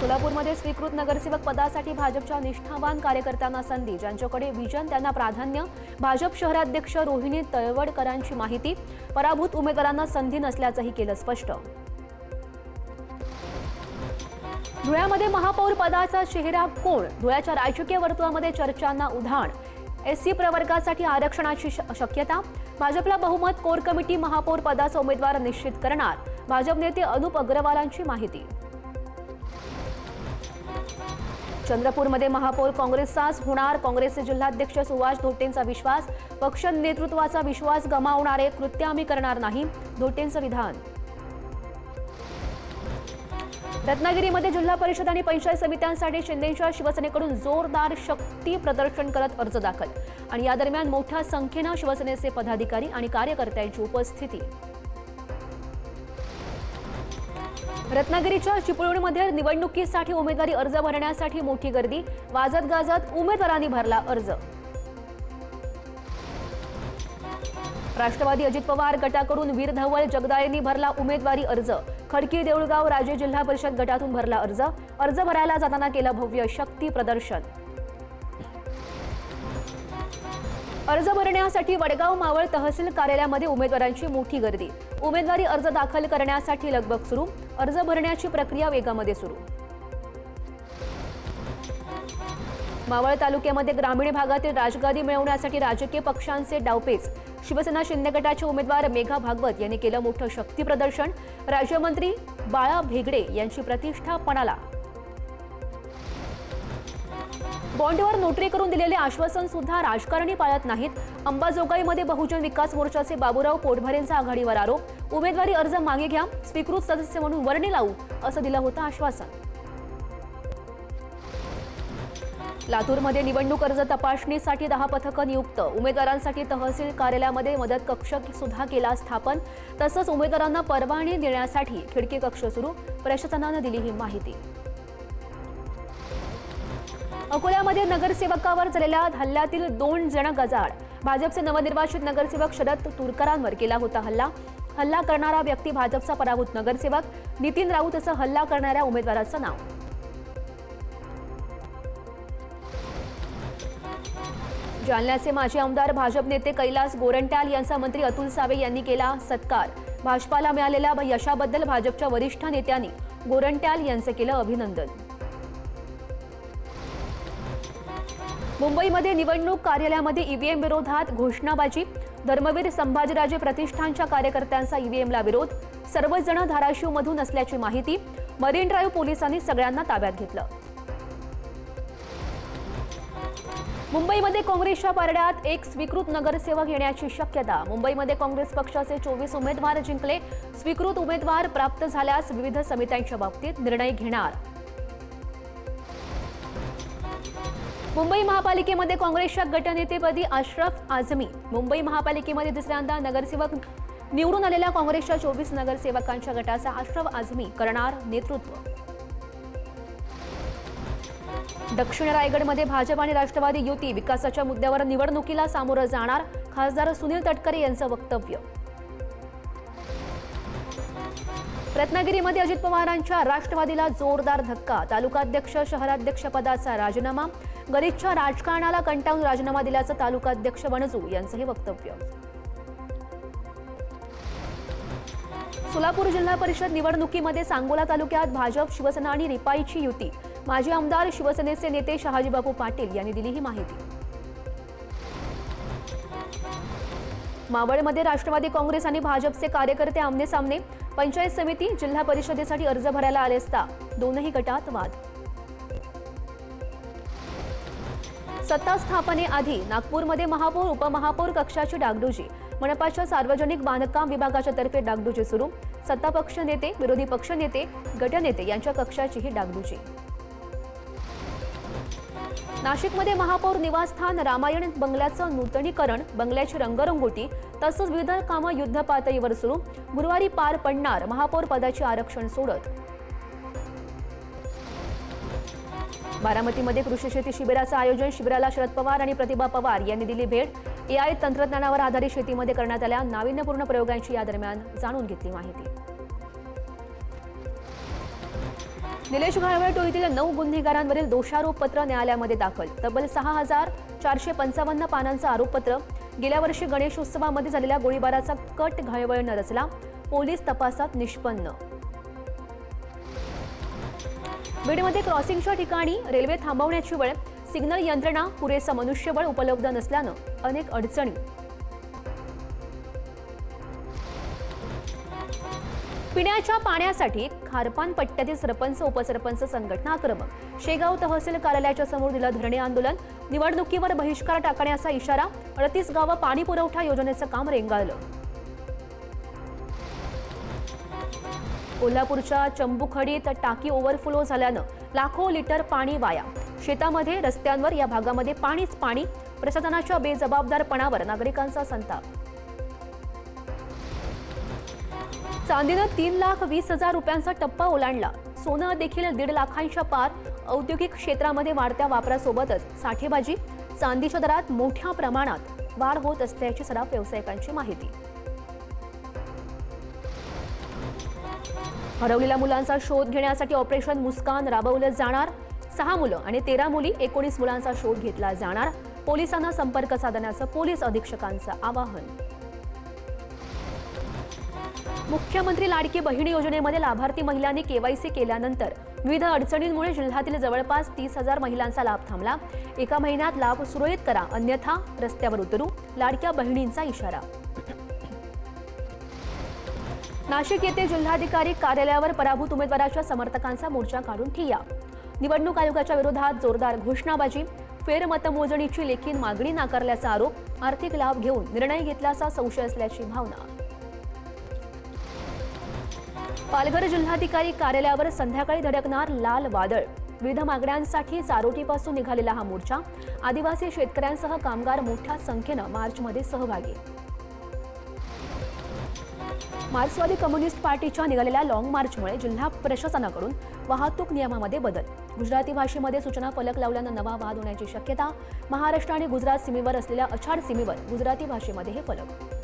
सोलापूरमध्ये स्वीकृत नगरसेवक पदासाठी भाजपच्या निष्ठावान कार्यकर्त्यांना संधी ज्यांच्याकडे विजन त्यांना प्राधान्य भाजप शहराध्यक्ष रोहिणी तळवडकरांची माहिती पराभूत उमेदवारांना संधी नसल्याचंही केलं स्पष्ट. धुळ्यामध्ये महापौर पदाचा चेहरा कोण? धुळ्याच्या राजकीय वर्तुळामध्ये चर्चांना उधाण. एससी प्रवर्गासाठी आरक्षणाची श- शक्यता? भाजपला बहुमत कोर कमिटी महापौर पदाचा उमेदवार निश्चित करणार? भाजप नेते अनुप अग्रवालांची माहिती. चंद्रपूरमध्ये महापौर काँग्रेसचाच होणार. काँग्रेसचे जिल्हाध्यक्ष सुभाष धोटेंचा विश्वास. पक्ष नेतृत्वाचा विश्वास गमावणारे कृत्य आम्ही करणार नाही. धोटेंचं विधान. रत्नागिरीमध्ये जिल्हा परिषद आणि पंचायत समित्यांसाठी शिंदेच्या शिवसेनेकडून जोरदार शक्ती प्रदर्शन करत अर्ज दाखल. आणि या दरम्यान मोठ्या संख्येनं शिवसेनेचे पदाधिकारी आणि कार्यकर्त्यांची उपस्थिती. रत्नागिरीच्या चिपळूणमध्ये निवडणुकीसाठी उमेदवारी अर्ज भरण्यासाठी मोठी गर्दी. वाजत गाजत उमेदवारांनी भरला अर्ज. राष्ट्रवादी अजित पवार गटाकडून वीर धवल जगदाळेंनी भरला उमेदवारी अर्ज. खडकी देऊळगाव राजे जिल्हा परिषद गटातून भरला अर्ज. अर्ज भरायला जाताना केलं भव्य शक्ती प्रदर्शन. अर्ज भरण्यासाठी वडगाव मावळ तहसील कार्यालयामध्ये उमेदवारांची मोठी गर्दी. उमेदवारी अर्ज दाखल करण्यासाठी लगबग सुरू. अर्ज भरण्याची प्रक्रिया वेगामध्ये सुरू. मावळ तालुक्यामध्ये ग्रामीण भागातील राजगादी मिळवण्यासाठी राजकीय पक्षांचे डावपेच. शिवसेना शिंदे गटाचे उमेदवार मेघा भागवत यांनी केलं मोठं शक्ती प्रदर्शन. राज्यमंत्री बाळा भेगडे यांची प्रतिष्ठा पणाला बॉन्डवर नोटरी करून दिलेले आश्वासन सुद्धा राजकारणी पाळत नाहीत. अंबाजोगाईमध्ये बहुजन विकास मोर्चाचे बाबूराव पोटभरेंचा आघाडीवर आरोप. उमेदवारी अर्ज मागे घ्या स्वीकृत सदस्य म्हणून वर्णी लावू असं दिलं होतं आश्वासन. लातूरमध्ये निवडणूक अर्ज तपासणीसाठी दहा पथकं नियुक्त. उमेदवारांसाठी तहसील कार्यालयामध्ये मदत कक्ष सुद्धा केला स्थापन. तसंच उमेदवारांना परवाने देण्यासाठी खिडकी कक्ष सुरू. प्रशासनानं दिली ही माहिती. अकोल्यामध्ये नगरसेवकावर झालेल्या हल्ल्यातील दोन जण गजाळ भाजपचे नवनिर्वाचित नगरसेवक शरद तुरकरांवर केला होता हल्ला. हल्ला करणारा व्यक्ती भाजपचा पराभूत नगरसेवक. नितीन राऊत असं हल्ला करणाऱ्या उमेदवाराचं नाव. जालन्याचे माजी आमदार भाजप नेते कैलास गोरंट्याल यांचा मंत्री अतुल सावे यांनी केला सत्कार. भाजपाला मिळालेल्या यशाबद्दल भाजपच्या वरिष्ठ नेत्यांनी गोरंट्याल यांचं केलं अभिनंदन. मुंबईमध्ये निवडणूक कार्यालयामध्ये ईव्हीएम विरोधात घोषणाबाजी. धर्मवीर संभाजीराजे प्रतिष्ठानच्या कार्यकर्त्यांचा ईव्हीएमला विरोध. सर्वजण धाराशिवमधून असल्याची माहिती मरीन ड्राईव्ह पोलिसांनी सगळ्यांना ताब्यात घेतलं. मुंबईमध्ये काँग्रेसच्या पारड्यात एक स्वीकृत नगरसेवक येण्याची शक्यता. मुंबईमध्ये काँग्रेस पक्षाचे चोवीस उमेदवार जिंकले. स्वीकृत उमेदवार प्राप्त झाल्यास विविध समित्यांच्या बाबतीत निर्णय घेणार. मुंबई महापालिकेमध्ये काँग्रेसच्या गटनेतेपदी अशरफ आझमी. मुंबई महापालिकेमध्ये दुसऱ्यांदा नगरसेवक निवडून आलेल्या काँग्रेसच्या चोवीस नगरसेवकांच्या गटाचा अशरफ आझमी करणार नेतृत्व. दक्षिण रायगडमध्ये भाजप आणि राष्ट्रवादी युती विकासाच्या मुद्द्यावर निवडणुकीला सामोरं जाणार खासदार सुनील तटकरे यांचं वक्तव्य. रत्नागिरीमध्ये अजित पवारांच्या राष्ट्रवादीला जोरदार धक्का. तालुकाध्यक्ष शहराध्यक्ष पदाचा राजीनामा. गलिच्छ राजकारणाला कंटाळून राजीनामा दिल्याचं तालुकाध्यक्ष वणजू यांचंही वक्तव्य. सोलापूर जिल्हा परिषद निवडणुकीमध्ये सांगोला तालुक्यात भाजप शिवसेना आणि रिपाईची युती. माजी आमदार शिवसेनेचे नेते शहाजीबापू पाटील यांनी दिली ही माहिती. मावळमध्ये राष्ट्रवादी काँग्रेस आणि भाजपचे कार्यकर्ते आमने सामने पंचायत समिती जिल्हा परिषदेसाठी अर्ज भरायला आले असता दोनही गटात वाद. सत्ता स्थापनेआधी नागपूरमध्ये महापौर उपमहापौर कक्षाची डागडुजी. मनपाच्या सार्वजनिक बांधकाम विभागाच्या तर्फे डागडुजी सुरू. सत्तापक्ष नेते विरोधी पक्ष नेते गटनेते यांच्या कक्षाचीही डागडुजी. नाशिकमध्ये महापौर निवासस्थान रामायण बंगल्याचं नूतनीकरण बंगल्याची रंगरंगोटी तसंच विविध कामं युद्ध पातळीवर सुरू. गुरुवारी पार पडणार महापौर पदाचे आरक्षण सोडत. बारामतीमध्ये कृषी शेती शिबिराचं आयोजन शिबिराला शरद पवार आणि प्रतिभा पवार यांनी दिली भेट. एआय तंत्रज्ञानावर आधारित शेतीमध्ये करण्यात आल्या नाविन्यपूर्ण प्रयोगांची या दरम्यान जाणून घेतली माहिती. निलेश घाळवळ टोळीतील नऊ गुन्हेगारांवरील दोषारोपपत्र न्यायालयामध्ये दाखल. तब्बल सहा हजार चारशे पंचावन्न पानांचं आरोपपत्र गेल्या वर्षी गणेशोत्सवामध्ये झालेल्या गोळीबाराचा कट घाळवळनं रचला पोलीस तपासात निष्पन्न. बीडमध्ये क्रॉसिंगच्या ठिकाणी रेल्वे थांबवण्याची वेळ सिग्नल यंत्रणा पुरेसं मनुष्यबळ उपलब्ध नसल्यानं अनेक अडचणी पिण्याच्या पाण्यासाठी खारपान पट्ट्यातील सरपंच उपसरपंच संघटना आक्रमक. शेगाव तहसील कार्यालयाच्या समोर दिलं धरणे आंदोलन. निवडणुकीवर बहिष्कार टाकण्याचा इशारा. अडतीस गावं पाणी पुरवठा योजनेचं काम रेंगाळलं. कोल्हापूरच्या चंबुखडीत टाकी ओव्हरफ्लो झाल्यानं लाखो लिटर पाणी वाया. शेतामध्ये रस्त्यांवर या भागामध्ये पाणीच पाणी. प्रशासनाच्या बेजबाबदारपणावर नागरिकांचा संताप. चांदीनं तीन लाख वीस हजार रुपयांचा टप्पा ओलांडला. सोनं देखील दीड लाखांच्या पार औद्योगिक क्षेत्रामध्ये वाढत्या वापरासोबतच साठेबाजी चांदीच्या दरात मोठ्या प्रमाणात वाढ होत असल्याची सराफ व्यावसायिकांची माहिती. हरवलेल्या मुलांचा शोध घेण्यासाठी ऑपरेशन मुस्कान राबवलं जाणार. सहा मुलं आणि तेरा मुली एकोणीस मुलांचा शोध घेतला जाणार. पोलिसांना संपर्क साधण्याचं पोलीस अधीक्षकांचं आवाहन. मुख्यमंत्री लाडकी बहिणी योजनेमध्ये लाभार्थी महिलांनी केवायसी केल्यानंतर विविध अडचणींमुळे जिल्ह्यातील जवळपास तीस हजार महिलांचा लाभ थांबला. एका महिन्यात लाभ सुरळीत करा अन्यथा रस्त्यावर उतरू लाडक्या बहिणींचा इशारा. नाशिक येथे जिल्हाधिकारी कार्यालयावर पराभूत उमेदवाराच्या समर्थकांचा मोर्चा काढून ठिय्या. निवडणूक आयोगाच्या विरोधात जोरदार घोषणाबाजी फेरमतमोजणीची लेखी मागणी नाकारल्याचा आरोप आर्थिक लाभ घेऊन निर्णय घेतल्याचा संशय असल्याची भावना. पालघर जिल्हाधिकारी कार्यालयावर संध्याकाळी धडकणार लाल वादळ. विविध मागण्यांसाठी चारोटीपासून निघालेला हा मोर्चा आदिवासी शेतकऱ्यांसह कामगार मोठ्या संख्येनं मार्चमध्ये सहभागी. मार्क्सवादी कम्युनिस्ट पार्टीच्या निघालेल्या लाँग मार्चमुळे जिल्हा प्रशासनाकडून वाहतूक नियमामध्ये बदल. गुजराती भाषेमध्ये सूचना फलक लावल्यानं नवा वाद होण्याची शक्यता. महाराष्ट्र आणि गुजरात सीमेवर असलेल्या अछाड सीमेवर गुजराती भाषेमध्ये हे फलक.